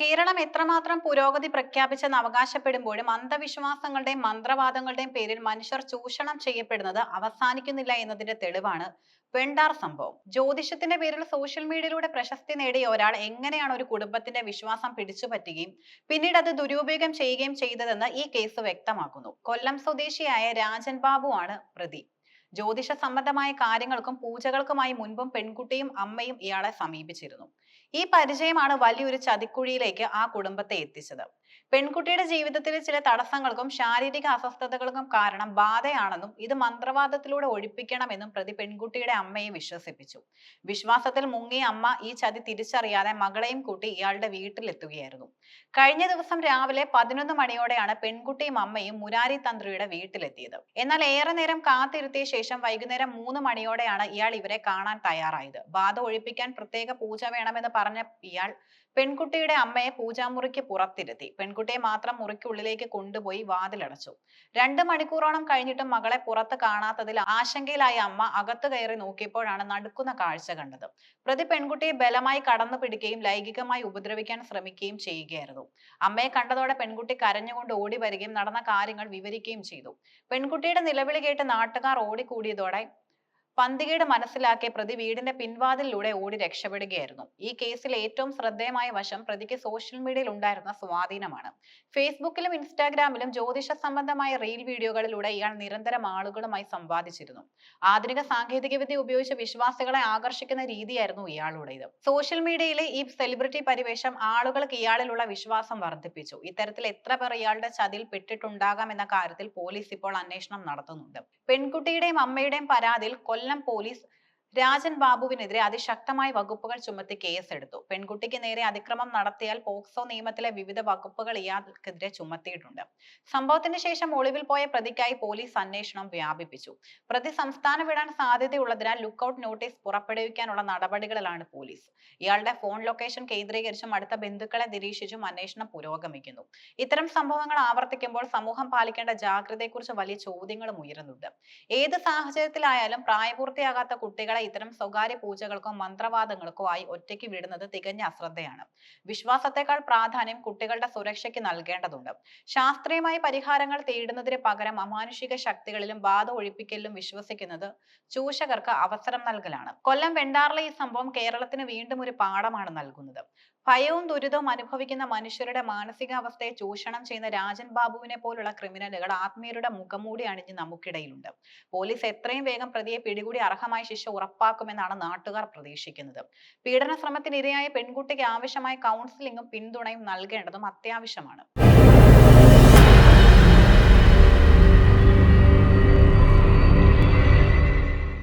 കേരളം എത്രമാത്രം പുരോഗതി പ്രഖ്യാപിച്ചെന്ന് അവകാശപ്പെടുമ്പോഴും അന്ധവിശ്വാസങ്ങളുടെയും മന്ത്രവാദങ്ങളുടെയും പേരിൽ മനുഷ്യർ ചൂഷണം ചെയ്യപ്പെടുന്നത് അവസാനിക്കുന്നില്ല എന്നതിന്റെ തെളിവാണ് വെണ്ടാർ സംഭവം. ജ്യോതിഷത്തിന്റെ പേരിൽ സോഷ്യൽ മീഡിയയിലൂടെ പ്രശസ്തി നേടിയ ഒരാൾ എങ്ങനെയാണ് ഒരു കുടുംബത്തിന്റെ വിശ്വാസം പിടിച്ചുപറ്റുകയും പിന്നീട് അത് ദുരുപയോഗം ചെയ്യുകയും ചെയ്തതെന്ന് ഈ കേസ് വ്യക്തമാക്കുന്നു. കൊല്ലം സ്വദേശിയായ രാജൻ ബാബു ആണ് പ്രതി. ജ്യോതിഷ സംബന്ധമായ കാര്യങ്ങൾക്കും പൂജകൾക്കുമായി മുൻപും പെൺകുട്ടിയും അമ്മയും ഇയാളെ സമീപിച്ചിരുന്നു. ഈ പരിചയമാണ് വലിയൊരു ചതിക്കുഴിയിലേക്ക് ആ കുടുംബത്തെ എത്തിച്ചത്. പെൺകുട്ടിയുടെ ജീവിതത്തിലെ ചില തടസ്സങ്ങൾക്കും ശാരീരിക അസ്വസ്ഥതകൾക്കും കാരണം ബാധയാണെന്നും ഇത് മന്ത്രവാദത്തിലൂടെ ഒഴിപ്പിക്കണമെന്നും പ്രതി പെൺകുട്ടിയുടെ അമ്മയെ വിശ്വസിപ്പിച്ചു. വിശ്വാസത്തിൽ മുങ്ങിയ അമ്മ ഈ ചതി തിരിച്ചറിയാതെ മകളെയും കൂട്ടി ഇയാളുടെ വീട്ടിലെത്തുകയായിരുന്നു. കഴിഞ്ഞ ദിവസം രാവിലെ പതിനൊന്ന് മണിയോടെയാണ് പെൺകുട്ടിയും അമ്മയും മുരാരി തന്ത്രിയുടെ വീട്ടിലെത്തിയത്. എന്നാൽ ഏറെ നേരം കാത്തിരുത്തിയ ശേഷം വൈകുന്നേരം മൂന്ന് മണിയോടെയാണ് ഇയാൾ ഇവരെ കാണാൻ തയ്യാറായത്. ബാധ ഒഴിപ്പിക്കാൻ പ്രത്യേക പൂജ വേണമെന്ന് പറഞ്ഞ ഇയാൾ പെൺകുട്ടിയുടെ അമ്മയെ പൂജാമുറിക്ക് പുറത്തിരുത്തി. പെൺകുട്ടിയെ മാത്രം മുറിക്കുള്ളിലേക്ക് കൊണ്ടുപോയി വാതിലടച്ചു. രണ്ട് മണിക്കൂറോളം കഴിഞ്ഞിട്ടും മകളെ പുറത്ത് കാണാത്തതിൽ ആശങ്കയിലായ അമ്മ അകത്തു കയറി നോക്കിയപ്പോഴാണ് നടുക്കുന്ന കാഴ്ച കണ്ടത്. പ്രതി പെൺകുട്ടിയെ ബലമായി കടന്നു പിടിക്കുകയും ലൈംഗികമായി ഉപദ്രവിക്കാൻ ശ്രമിക്കുകയും ചെയ്യുകയായിരുന്നു. അമ്മയെ കണ്ടതോടെ പെൺകുട്ടി കരഞ്ഞുകൊണ്ട് ഓടി വരികയും നടന്ന കാര്യങ്ങൾ വിവരിക്കുകയും ചെയ്തു. പെൺകുട്ടിയുടെ നിലവിളി കേട്ട് നാട്ടുകാർ ഓടിക്കൂടിയതോടെ പന്തികേട് മനസ്സിലാക്കിയ പ്രതി വീടിന്റെ പിൻവാതിലിലൂടെ ഓടി രക്ഷപ്പെടുകയായിരുന്നു. ഈ കേസിൽ ഏറ്റവും ശ്രദ്ധേയമായ വശം പ്രതിക്ക് സോഷ്യൽ മീഡിയയിൽ ഉണ്ടായിരുന്ന സ്വാധീനമാണ്. ഫേസ്ബുക്കിലും ഇൻസ്റ്റാഗ്രാമിലും ജ്യോതിഷ സംബന്ധമായ റീൽ വീഡിയോകളിലൂടെ ഇയാൾ നിരന്തരം ആളുകളുമായി സംവാദിച്ചിരുന്നു. ആധുനിക സാങ്കേതികവിദ്യ ഉപയോഗിച്ച് വിശ്വാസികളെ ആകർഷിക്കുന്ന രീതിയായിരുന്നു ഇയാളുടേത്. സോഷ്യൽ മീഡിയയിലെ ഈ സെലിബ്രിറ്റി പരിവേഷം ആളുകൾക്ക് ഇയാളിലുള്ള വിശ്വാസം വർദ്ധിപ്പിച്ചു. ഇത്തരത്തിൽ എത്ര പേർ ഇയാളുടെ ചതിയിൽ പെട്ടിട്ടുണ്ടാകാം എന്ന കാര്യത്തിൽ പോലീസ് ഇപ്പോൾ അന്വേഷണം നടത്തുന്നുണ്ട്. പെൺകുട്ടിയുടെയും അമ്മയുടെയും പരാതിയിൽ കൊല്ലം പോലീസ് രാജൻ ബാബുവിനെതിരെ അതിശക്തമായ വകുപ്പുകൾ ചുമത്തി കേസെടുത്തു. പെൺകുട്ടിക്ക് നേരെ അതിക്രമം നടത്തിയാൽ പോക്സോ നിയമത്തിലെ വിവിധ വകുപ്പുകൾ ഇയാൾക്കെതിരെ ചുമത്തിയിട്ടുണ്ട്. സംഭവത്തിന് ശേഷം ഒളിവിൽ പോയ പ്രതിക്കായി പോലീസ് അന്വേഷണം വ്യാപിപ്പിച്ചു. പ്രതി സംസ്ഥാനം വിടാൻ സാധ്യതയുള്ളതിനാൽ ലുക്കൌട്ട് നോട്ടീസ് പുറപ്പെടുവിക്കാനുള്ള നടപടികളിലാണ് പോലീസ്. ഇയാളുടെ ഫോൺ ലൊക്കേഷൻ കേന്ദ്രീകരിച്ചും അടുത്ത ബന്ധുക്കളെ നിരീക്ഷിച്ചും അന്വേഷണം പുരോഗമിക്കുന്നു. ഇത്തരം സംഭവങ്ങൾ ആവർത്തിക്കുമ്പോൾ സമൂഹം പാലിക്കേണ്ട ജാഗ്രതയെക്കുറിച്ച് വലിയ ചോദ്യങ്ങളും ഉയരുന്നുണ്ട്. ഏത് സാഹചര്യത്തിലായാലും പ്രായപൂർത്തിയാകാത്ത കുട്ടികളെ ഇത്തരം സ്വകാര്യ പൂജകൾക്കോ മന്ത്രവാദങ്ങൾക്കോ ആയി ഒറ്റയ്ക്ക് വിടുന്നത് തികഞ്ഞ അശ്രദ്ധയാണ്. വിശ്വാസത്തെക്കാൾ പ്രാധാന്യം കുട്ടികളുടെ സുരക്ഷയ്ക്ക് നൽകേണ്ടതുണ്ട്. ശാസ്ത്രീയമായ പരിഹാരങ്ങൾ തേടുന്നതിന് പകരം അമാനുഷിക ശക്തികളിലും ബാധ ഒഴിപ്പിക്കലിലും വിശ്വസിക്കുന്നത് ചൂഷകർക്ക് അവസരം നൽകലാണ്. കൊല്ലം വെണ്ടാറിലെ ഈ സംഭവം കേരളത്തിന് വീണ്ടും ഒരു പാഠമാണ് നൽകുന്നത്. ഭയവും ദുരിതവും അനുഭവിക്കുന്ന മനുഷ്യരുടെ മാനസികാവസ്ഥയെ ചൂഷണം ചെയ്യുന്ന രാജൻ ബാബുവിനെ പോലുള്ള ക്രിമിനലുകൾ ആത്മീയരുടെ മുഖംമൂടി അണിഞ്ഞ് നമുക്കിടയിലുണ്ട്. പോലീസ് എത്രയും വേഗം പ്രതിയെ പിടികൂടി അർഹമായ ശിക്ഷ ഉറപ്പാക്കുമെന്നാണ് നാട്ടുകാർ പ്രതീക്ഷിക്കുന്നത്. പീഡന ശ്രമത്തിനിരയായ പെൺകുട്ടിക്ക് ആവശ്യമായ കൗൺസിലിംഗും പിന്തുണയും നൽകേണ്ടതും അത്യാവശ്യമാണ്.